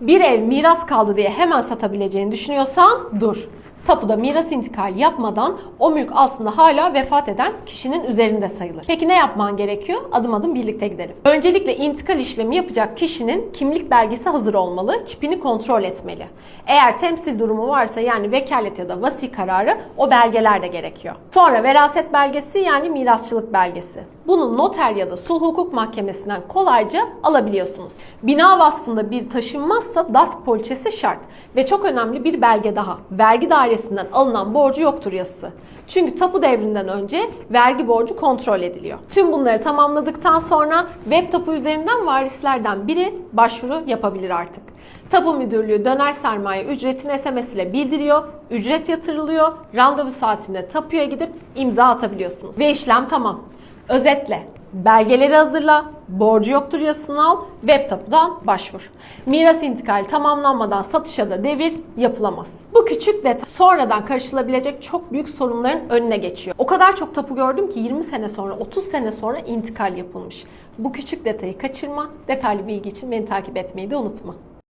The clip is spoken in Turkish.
Bir ev miras kaldı diye hemen satabileceğini düşünüyorsan dur. Tapuda miras intikali yapmadan o mülk aslında hala vefat eden kişinin üzerinde sayılır. Peki ne yapman gerekiyor? Adım adım birlikte gidelim. Öncelikle intikal işlemi yapacak kişinin kimlik belgesi hazır olmalı, çipini kontrol etmeli. Eğer temsil durumu varsa yani vekalet ya da vasi kararı o belgeler de gerekiyor. Sonra veraset belgesi yani mirasçılık belgesi. Bunu noter ya da sulh hukuk mahkemesinden kolayca alabiliyorsunuz. Bina vasfında bir taşınmazsa DASK poliçesi şart ve çok önemli bir belge daha. Vergi dairesinden alınan borcu yoktur yazısı. Çünkü tapu devrinden önce vergi borcu kontrol ediliyor. Tüm bunları tamamladıktan sonra web tapu üzerinden varislerden biri başvuru yapabilir artık. Tapu müdürlüğü döner sermaye ücretini SMS ile bildiriyor, ücret yatırılıyor, randevu saatinde tapuya gidip imza atabiliyorsunuz. Ve işlem tamam. Özetle belgeleri hazırla, borcu yoktur yazısını al, web tapudan başvur. Miras intikali tamamlanmadan satışa da devir yapılamaz. Bu küçük detay sonradan karışılabilecek çok büyük sorunların önüne geçiyor. O kadar çok tapu gördüm ki 20 sene sonra, 30 sene sonra intikal yapılmış. Bu küçük detayı kaçırma. Detaylı bilgi için beni takip etmeyi de unutma.